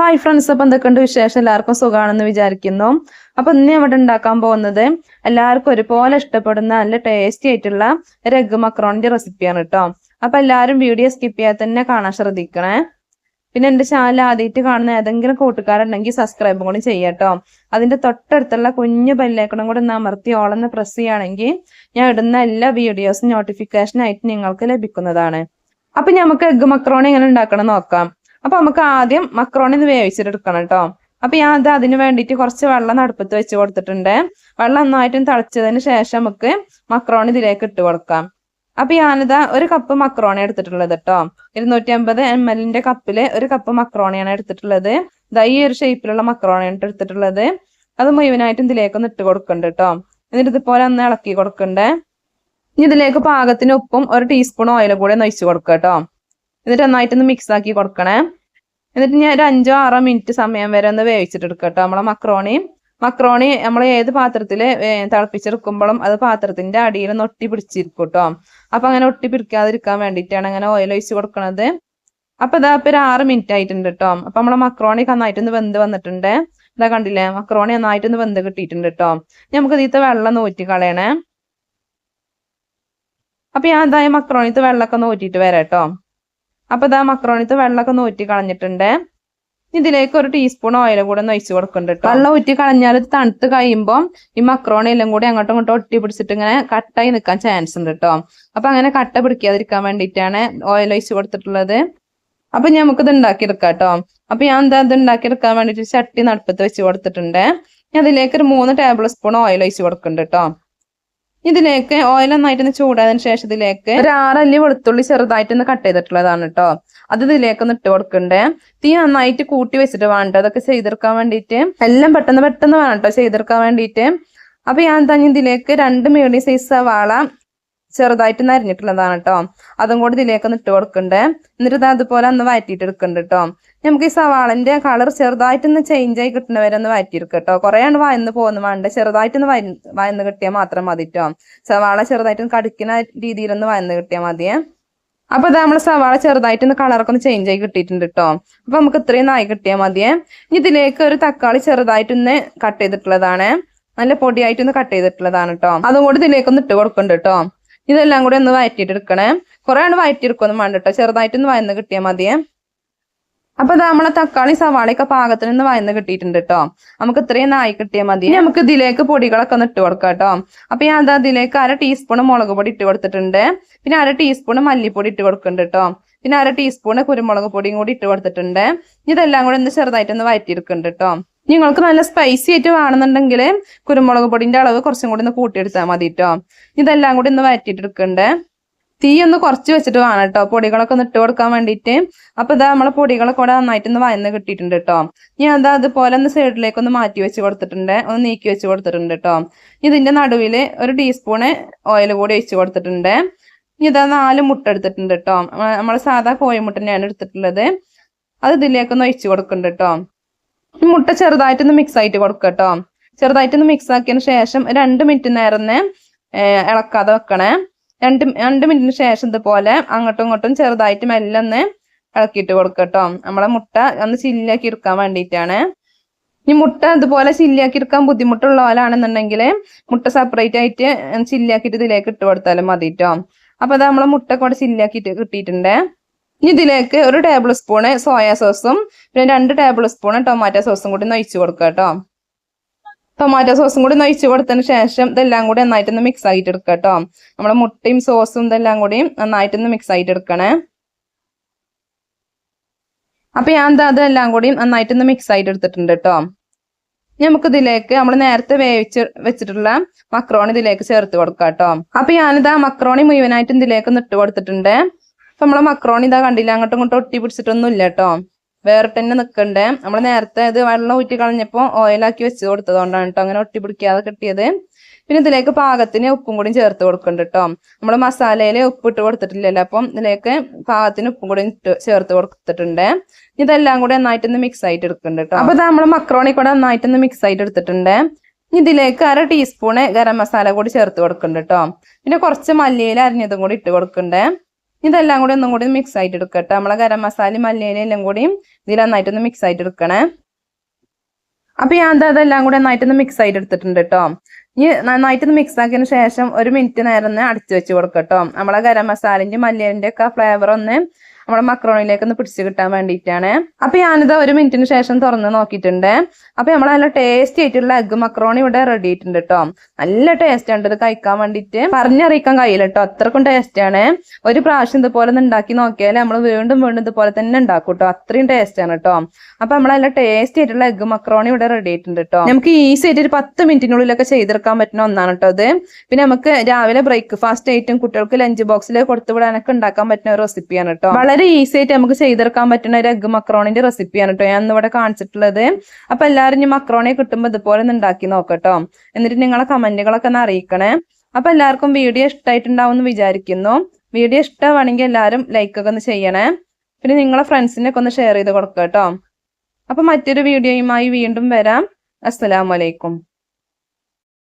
Hi friends അപ്പം എന്തൊക്കെയുണ്ട് വിശേഷം? എല്ലാവർക്കും സുഖമാണെന്ന് വിചാരിക്കുന്നു. അപ്പം ഇന്ന് ഇവിടെ ഉണ്ടാക്കാൻ പോകുന്നത് എല്ലാവർക്കും ഒരുപോലെ ഇഷ്ടപ്പെടുന്ന നല്ല ടേസ്റ്റി ആയിട്ടുള്ള ഒരു എഗ് മക്രോണിന്റെ റെസിപ്പിയാണ് കേട്ടോ. അപ്പം എല്ലാവരും വീഡിയോ സ്കിപ്പ് ചെയ്യാതെ തന്നെ കാണാൻ ശ്രദ്ധിക്കണേ. പിന്നെ എന്റെ ചാനൽ ആദ്യമായിട്ട് കാണുന്ന ഏതെങ്കിലും കൂട്ടുകാരുണ്ടെങ്കിൽ സബ്സ്ക്രൈബും കൂടി ചെയ്യാട്ടോ അതിന്റെ തൊട്ടടുത്തുള്ള കുഞ്ഞു ബെല്ലേക്കണം കൂടെ ഒന്ന് അമർത്തി ഓളന്ന് പ്രസ് ചെയ്യുകയാണെങ്കിൽ ഞാൻ ഇടുന്ന എല്ലാ വീഡിയോസും നോട്ടിഫിക്കേഷനായിട്ട് നിങ്ങൾക്ക് ലഭിക്കുന്നതാണ്. അപ്പൊ നമുക്ക് എഗ് മക്രോണി എങ്ങനെ ഉണ്ടാക്കണം നോക്കാം. അപ്പൊ നമുക്ക് ആദ്യം മക്രോണി ഒന്ന് വേവിച്ചിട്ടെടുക്കണം കേട്ടോ അപ്പൊ ഞാൻ അത് അതിന് വേണ്ടിയിട്ട് കുറച്ച് വെള്ളം അടുപ്പത്ത് വെച്ച് കൊടുത്തിട്ടുണ്ട്. വെള്ളം നന്നായിട്ടും തിളച്ചതിന് ശേഷം നമുക്ക് മക്രോണി ഇതിലേക്ക് ഇട്ട് കൊടുക്കാം. അപ്പൊ ഞാനിതാ ഒരു കപ്പ് മക്രോണി എടുത്തിട്ടുള്ളത് കേട്ടോ ഇരുന്നൂറ്റി അമ്പത് എം എല്ലിന്റെ കപ്പിൽ ഒരു കപ്പ് മക്രോണിയാണ് എടുത്തിട്ടുള്ളത്. ദൈ ഈ ഒരു ഷേപ്പിലുള്ള മക്രോണിയാണ് എടുത്തിട്ടുള്ളത്. അത് മുഴുവനായിട്ടും ഇതിലേക്കൊന്ന് ഇട്ട് കൊടുക്കണ്ട് കേട്ടോ എന്നിട്ട് ഇതുപോലെ ഒന്ന് ഇളക്കി കൊടുക്കണ്ടേ. ഇനി ഇതിലേക്ക് പാകത്തിന് ഉപ്പും ഒരു ടീസ്പൂൺ ഓയിലും കൂടെ ഒന്ന് കൊടുക്കാം കേട്ടോ എന്നിട്ട് നന്നായിട്ടൊന്ന് മിക്സ് ആക്കി കൊടുക്കണേ. എന്നിട്ട് ഞാൻ ഒരു അഞ്ചോ ആറോ മിനിറ്റ് സമയം വരെ ഒന്ന് വേവിച്ചിട്ടെടുക്കുക കേട്ടോ നമ്മളെ മക്രോണി. മക്രോണി നമ്മൾ ഏത് പാത്രത്തിൽ തിളപ്പിച്ചെടുക്കുമ്പോഴും അത് പാത്രത്തിന്റെ അടിയിൽ ഒന്ന് ഒട്ടി പിടിച്ചിരിക്കും കേട്ടോ. അപ്പൊ അങ്ങനെ ഒട്ടി പിടിക്കാതിരിക്കാൻ വേണ്ടിയിട്ടാണ് അങ്ങനെ ഓയിൽ ഒഴിച്ച് കൊടുക്കണത്. അപ്പൊ ഇതാ ഇപ്പൊ ഒരു ആറ് മിനിറ്റ് ആയിട്ടുണ്ട് കേട്ടോ. അപ്പൊ നമ്മളെ മക്രോണി നന്നായിട്ടൊന്ന് വെന്ത് വന്നിട്ടുണ്ട്. ഇതാ കണ്ടില്ലേ മക്രോണി നന്നായിട്ടൊന്ന് വെന്ത് കിട്ടിയിട്ടുണ്ട് കേട്ടോ. നമുക്ക് ഇതിത്തെ വെള്ളം നൂറ്റി കളയണേ. അപ്പൊ ഞാൻ ഇതായ മക്രോണിത്ത് വെള്ളമൊക്കെ നോറ്റിയിട്ട് വരാം കേട്ടോ. അപ്പൊ ഇതാ മക്രോണിത്ത് വെള്ളമൊക്കെ നോറ്റി കളഞ്ഞിട്ടുണ്ട്. ഇതിലേക്ക് ഒരു ടീസ്പൂൺ ഓയിൽ കൂടെ ഒന്ന് ഒഴിച്ചു കൊടുക്കുന്നുണ്ട് വെള്ളം ഊറ്റി കളഞ്ഞാൽ തണുത്ത് കഴിയുമ്പോൾ ഈ മക്രോണി എല്ലാം കൂടി അങ്ങോട്ടും ഇങ്ങോട്ടും ഒട്ടി പിടിച്ചിട്ട് ഇങ്ങനെ കട്ടായി നിൽക്കാൻ ചാൻസ് ഉണ്ട് കേട്ടോ അപ്പൊ അങ്ങനെ കട്ട പിടിക്കാതിരിക്കാൻ വേണ്ടിയിട്ടാണ് ഓയിൽ ഒഴിച്ചു കൊടുത്തിട്ടുള്ളത്. അപ്പൊ നമുക്കിത് ഉണ്ടാക്കിയെടുക്കാം കേട്ടോ അപ്പൊ ഞാൻ എന്താ ഇത് ഉണ്ടാക്കിയെടുക്കാൻ വേണ്ടിയിട്ട് ചട്ടി നടുപ്പത്ത് വെച്ച് കൊടുത്തിട്ടുണ്ട്. അതിലേക്ക് ഒരു മൂന്ന് ടേബിൾ സ്പൂൺ ഓയിൽ ഒഴിച്ച് കൊടുക്കുന്നുണ്ട് കേട്ടോ ഇതിലേക്ക് ഓയിൽ നന്നായിട്ടൊന്ന് ചൂടായതിന് ശേഷം ഇതിലേക്ക് ഒരു ആറല്ലി വെളുത്തുള്ളി ചെറുതായിട്ടൊന്ന് കട്ട് ചെയ്തിട്ടുള്ളതാണ് കേട്ടോ അത് ഇതിലേക്ക് ഒന്ന് ഇട്ട് കൊടുക്കണ്ടേ. തീ നന്നായിട്ട് കൂട്ടി വെച്ചിട്ട് വേണ്ട. അതൊക്കെ ചെയ്തെടുക്കാൻ വേണ്ടിയിട്ട് എല്ലാം പെട്ടെന്ന് പെട്ടെന്ന് വേണം കേട്ടോ ചെയ്തെടുക്കാൻ വേണ്ടിയിട്ട് അപ്പൊ ഞാൻ തന്നെ ഇതിലേക്ക് രണ്ട് മീഡിയം സൈസ് സവാള ചെറുതായിട്ട് നരഞ്ഞിട്ടുള്ളതാണ് കേട്ടോ അതും കൂടി ഇതിലേക്ക് ഒന്ന് ഇട്ട് കൊടുക്കണ്ടേ. എന്നിട്ട് ഇത് അതുപോലെ ഒന്ന് വഴറ്റിയിട്ട് എടുക്കണ്ട് കേട്ടോ നമുക്ക് ഈ സവാളന്റെ കളർ ചെറുതായിട്ടൊന്ന് ചേഞ്ച് ആയി കിട്ടുന്നവരെ ഒന്ന് വഴറ്റിയെടുക്കുക കേട്ടോ കുറേയാണ് വയന്ന് പോകുന്നു വേണ്ട. ചെറുതായിട്ടൊന്ന് വയ വയന്ന് കിട്ടിയാൽ മാത്രം മതി കേട്ടോ സവാള ചെറുതായിട്ടൊന്ന് കടിക്കുന്ന രീതിയിലൊന്ന് വയന്ന് കിട്ടിയാൽ മതിയേ. അപ്പൊ ഇത് നമ്മൾ സവാള ചെറുതായിട്ടൊന്ന് കളറൊക്കെ ഒന്ന് ചേഞ്ച് ആയി കിട്ടിയിട്ടുണ്ട് കേട്ടോ അപ്പൊ നമുക്ക് ഇത്രയും നായി കിട്ടിയാൽ മതിയേ. ഇതിലേക്ക് ഒരു തക്കാളി ചെറുതായിട്ടൊന്ന് കട്ട് ചെയ്തിട്ടുള്ളതാണ്. നല്ല പൊടിയായിട്ടൊന്ന് കട്ട് ചെയ്തിട്ടുള്ളതാണ് കേട്ടോ അതും കൂടി ഇതിലേക്കൊന്ന് ഇട്ട് കൊടുക്കുന്നുണ്ട് കേട്ടോ ഇതെല്ലാം കൂടി ഒന്ന് വയറ്റിട്ട് എടുക്കണേ കുറെ ആണ് വഴറ്റിയെടുക്കൊന്നും വേണ്ട കേട്ടോ ചെറുതായിട്ടൊന്ന് വയന്ന് കിട്ടിയാൽ മതിയേ അപ്പൊ ഇത് നമ്മളെ തക്കാളി സവാളയൊക്കെ പാകത്തിന് നിന്ന് വയന്ന് കിട്ടിയിട്ടുണ്ട് കേട്ടോ നമുക്ക് ഇത്രയും നായി കിട്ടിയാൽ മതി. നമുക്ക് ഇതിലേക്ക് പൊടികളൊക്കെ ഒന്ന് ഇട്ട് കൊടുക്കാം കേട്ടോ അപ്പൊ ഞാൻ അതാ ഇതിലേക്ക് അര ടീസ്പൂൺ മുളക് പൊടി ഇട്ട് കൊടുത്തിട്ടുണ്ട്. പിന്നെ അര ടീസ്പൂൺ മല്ലിപ്പൊടി ഇട്ട് കൊടുക്കുന്നുണ്ട് കേട്ടോ പിന്നെ അര ടീസ്പൂൺ കുരുമുളക് പൊടിയും കൂടി ഇട്ട് കൊടുത്തിട്ടുണ്ട്. ഇതെല്ലാം കൂടി ഒന്ന് ചെറുതായിട്ടൊന്ന് വയറ്റിയെടുക്കുന്നുണ്ട് കേട്ടോ നിങ്ങൾക്ക് നല്ല സ്പൈസി ആയിട്ട് വേണമെന്നുണ്ടെങ്കിൽ കുരുമുളക് പൊടിന്റെ അളവ് കുറച്ചും കൂടി ഒന്ന് കൂട്ടിയെടുത്താൽ മതി കേട്ടോ ഇതെല്ലാം കൂടി ഒന്ന് വഴറ്റിയിട്ടെടുക്കണ്ടേ തീ ഒന്ന് കുറച്ച് വെച്ചിട്ട് വേണം കേട്ടോ പൊടികളൊക്കെ ഒന്ന് ഇട്ട് കൊടുക്കാൻ വേണ്ടിയിട്ട്. അപ്പൊ ഇതാ നമ്മളെ പൊടികളൊക്കെ കൂടെ നന്നായിട്ട് ഒന്ന് വയന്ന് കിട്ടിയിട്ടുണ്ട് കേട്ടോ ഞാൻ അതാ അതുപോലെ ഒന്ന് സൈഡിലേക്ക് ഒന്ന് മാറ്റി വെച്ച് കൊടുത്തിട്ടുണ്ട്. ഒന്ന് നീക്കി വെച്ച് കൊടുത്തിട്ടുണ്ട് കേട്ടോ ഇതിന്റെ നടുവിൽ ഒരു ടീസ്പൂണ് ഓയിൽ കൂടി ഒഴിച്ച് കൊടുത്തിട്ടുണ്ട്. ഇതാ നാല് മുട്ട എടുത്തിട്ടുണ്ട് കേട്ടോ നമ്മൾ സാധാ കോഴിമുട്ട തന്നെയാണ് എടുത്തിട്ടുള്ളത്. അത് ഇതിലേക്കൊന്ന് ഒഴിച്ച് കൊടുക്കുന്നുണ്ട് കേട്ടോ മുട്ട ചെറുതായിട്ടൊന്ന് മിക്സ് ആയിട്ട് കൊടുക്കുക കേട്ടോ. ചെറുതായിട്ടൊന്ന് മിക്സ് ആക്കിയതിന് ശേഷം രണ്ട് മിനിറ്റ് നേരം ഇളക്കാതെ വെക്കണേ. രണ്ട് രണ്ട് മിനിറ്റിന് ശേഷം ഇതുപോലെ അങ്ങോട്ടും ഇങ്ങോട്ടും ചെറുതായിട്ട് മെല്ലൊന്ന് ഇളക്കിയിട്ട് കൊടുക്കുക കേട്ടോ. നമ്മളെ മുട്ട ഒന്ന് ചില്ലാക്കി എടുക്കാൻ വേണ്ടിയിട്ടാണ്. ഈ മുട്ട ഇതുപോലെ ചില്ലിയാക്കി എടുക്കാൻ ബുദ്ധിമുട്ടുള്ള പോലാണെന്നുണ്ടെങ്കിൽ മുട്ട സെപ്പറേറ്റ് ആയിട്ട് ചില്ലിയാക്കിയിട്ട് ഇതിലേക്ക് ഇട്ട് കൊടുത്താലും മതി കേട്ടോ. അപ്പൊ അത് നമ്മളെ മുട്ട കൂടെ ചില്ലിയാക്കിയിട്ട് കിട്ടിയിട്ടുണ്ട്. ഇനി ഇതിലേക്ക് ഒരു ടേബിൾ സ്പൂണ് സോയാ സോസും പിന്നെ രണ്ട് ടേബിൾ സ്പൂണ് ടൊമാറ്റോ സോസും കൂടി നൊയിച്ചു കൊടുക്കുക കേട്ടോ ടൊമാറ്റോ സോസും കൂടി നൊയിച്ചു കൊടുത്തതിന് ശേഷം ഇതെല്ലാം കൂടി നന്നായിട്ടൊന്ന് മിക്സ് ആയിട്ട് എടുക്കുക കേട്ടോ നമ്മുടെ മുട്ടയും സോസും ഇതെല്ലാം കൂടി നന്നായിട്ടൊന്ന് മിക്സ് ആയിട്ട് എടുക്കണേ. അപ്പൊ ഞാൻ എന്താ അതെല്ലാം കൂടി നന്നായിട്ടൊന്ന് മിക്സ് ആയിട്ട് എടുത്തിട്ടുണ്ട് കേട്ടോ നമുക്ക് ഇതിലേക്ക് നമ്മൾ നേരത്തെ വേവിച്ച് വെച്ചിട്ടുള്ള മക്രോണി ഇതിലേക്ക് ചേർത്ത് കൊടുക്കാം കേട്ടോ അപ്പൊ ഞാനിതാ മക്രോണി മുഴുവനായിട്ട് ഇതിലേക്ക് ഇട്ട് കൊടുത്തിട്ടുണ്ട്. അപ്പൊ നമ്മളെ മക്രോണി ഇതാ കണ്ടില്ല? അങ്ങോട്ടും ഇങ്ങോട്ടും ഒട്ടി പിടിച്ചിട്ടൊന്നും ഇല്ല കേട്ടോ. വേറെ തന്നെ നിൽക്കണ്ടേ നമ്മൾ നേരത്തെ ഇത് വെള്ളം ഊറ്റി കളഞ്ഞപ്പോൾ ഓയിലാക്കി വെച്ച് കൊടുത്തതുകൊണ്ടാണ് കേട്ടോ അങ്ങനെ ഒട്ടി പിടിക്കാതെ കിട്ടിയത്. പിന്നെ ഇതിലേക്ക് പാകത്തിന് ഉപ്പും കൂടിയും ചേർത്ത് കൊടുക്കുന്നുണ്ട് കേട്ടോ. നമ്മൾ മസാലയിൽ ഉപ്പ് ഇട്ട് കൊടുത്തിട്ടില്ലല്ലോ. അപ്പം ഇതിലേക്ക് പാകത്തിന് ഉപ്പും കൂടി ചേർത്ത് കൊടുത്തിട്ടുണ്ട്. ഇതെല്ലാം കൂടി നന്നായിട്ടൊന്ന് മിക്സ് ആയിട്ട് എടുക്കുന്നുണ്ട് കേട്ടോ. അപ്പൊ നമ്മൾ മക്രോണി കൂടെ നന്നായിട്ടൊന്ന് മിക്സ് ആയിട്ട് എടുത്തിട്ടുണ്ട്. ഇതിലേക്ക് അര ടീസ്പൂണ് ഗരം മസാല കൂടി ചേർത്ത് കൊടുക്കുന്നുണ്ട് കേട്ടോ. പിന്നെ കുറച്ച് മല്ലിയിൽ അരിഞ്ഞതും കൂടി ഇട്ട് കൊടുക്കണ്ടേ. ഇതെല്ലാം കൂടി ഒന്നും കൂടി മിക്സ് ആയിട്ട് എടുക്കട്ടെ. നമ്മളെ ഗരം മസാലയും മല്ലിയിലും എല്ലാം കൂടി ഇതിൽ നന്നായിട്ടൊന്ന് മിക്സ് ആയിട്ട് എടുക്കണേ. അപ്പൊ ഞാൻ ദാ അതെല്ലാം കൂടി നന്നായിട്ടൊന്ന് മിക്സ് ആയിട്ട് എടുത്തിട്ടുണ്ട് കേട്ടോ ഈ നന്നായിട്ടൊന്ന് മിക്സ് ആക്കിയതിന് ശേഷം ഒരു മിനിറ്റ് നേരം അടിച്ചു വെച്ച് കൊടുക്കട്ടോ. നമ്മളെ ഗരം മസാലന്റെ മല്ലിന്റെ ഒക്കെ ഫ്ലേവർ ഒന്ന് നമ്മുടെ മക്രോണിലേക്ക് ഒന്ന് പിടിച്ച് കിട്ടാൻ വേണ്ടിയിട്ടാണ്. അപ്പൊ ഞാനിത് ഒരു മിനിറ്റിന് ശേഷം തുറന്ന് നോക്കിയിട്ടുണ്ട്. അപ്പൊ നമ്മൾ നല്ല ടേസ്റ്റി ആയിട്ടുള്ള എഗ് മക്രോണി ഇവിടെ റെഡി ആയിട്ടുണ്ട് കേട്ടോ നല്ല ടേസ്റ്റ് ഉണ്ട് ഇത് കഴിക്കാൻ വേണ്ടിയിട്ട്. പറഞ്ഞറിയിക്കാൻ കഴിയില്ല കേട്ടോ അത്രക്കും ടേസ്റ്റ് ആണ്. ഒരു പ്രാവശ്യം ഇതുപോലെ ഒന്ന് ഉണ്ടാക്കി നോക്കിയാൽ നമ്മൾ വീണ്ടും വീണ്ടും ഇതുപോലെ തന്നെ ഉണ്ടാക്കും കേട്ടോ അത്രയും ടേസ്റ്റ് ആണ് കേട്ടോ അപ്പൊ നമ്മൾ നല്ല ടേസ്റ്റി ആയിട്ടുള്ള എഗ് മക്രോണി ഇവിടെ റെഡി ആയിട്ടുണ്ട് കേട്ടോ നമുക്ക് ഈസി ആയിട്ട് ഒരു പത്ത് മിനിറ്റിനുള്ളിലൊക്കെ ചെയ്തെടുക്കാൻ പറ്റുന്ന ഒന്നാണ് കേട്ടോ അത് പിന്നെ നമുക്ക് രാവിലെ ബ്രേക്ക്ഫാസ്റ്റ് ആയിട്ടും കുട്ടികൾക്ക് ലഞ്ച് ബോക്സിൽ കൊടുത്തു വിടാനൊക്കെ ഉണ്ടാക്കാൻ പറ്റുന്ന ഒരു റെസിപ്പിയാണ് കേട്ടോ വളരെ ഈസി ആയിട്ട് നമുക്ക് ചെയ്തെടുക്കാൻ പറ്റുന്ന ഒരു എഗ് മക്രോണിന്റെ റെസിപ്പിയാണ് കേട്ടോ ഞാൻ ഇന്നിവിടെ കാണിച്ചിട്ടുള്ളത്. അപ്പൊ എല്ലാവരും ഇനി മക്രോണി കിട്ടുമ്പോൾ ഇതുപോലെ ഒന്ന് ഉണ്ടാക്കി നോക്കട്ടോ എന്നിട്ട് നിങ്ങളെ കമന്റുകളൊക്കെ ഒന്ന് അറിയിക്കണേ. അപ്പൊ എല്ലാവർക്കും വീഡിയോ ഇഷ്ടമായിട്ടുണ്ടാവും എന്ന് വിചാരിക്കുന്നു. വീഡിയോ ഇഷ്ടമാണെങ്കിൽ എല്ലാവരും ലൈക്ക് ഒക്കെ ഒന്ന് ചെയ്യണേ. പിന്നെ നിങ്ങളെ ഫ്രണ്ട്സിനൊക്കെ ഒന്ന് ഷെയർ ചെയ്ത് കൊടുക്കുക കേട്ടോ അപ്പൊ മറ്റൊരു വീഡിയോയുമായി വീണ്ടും വരാം. അസ്സലാമലൈക്കും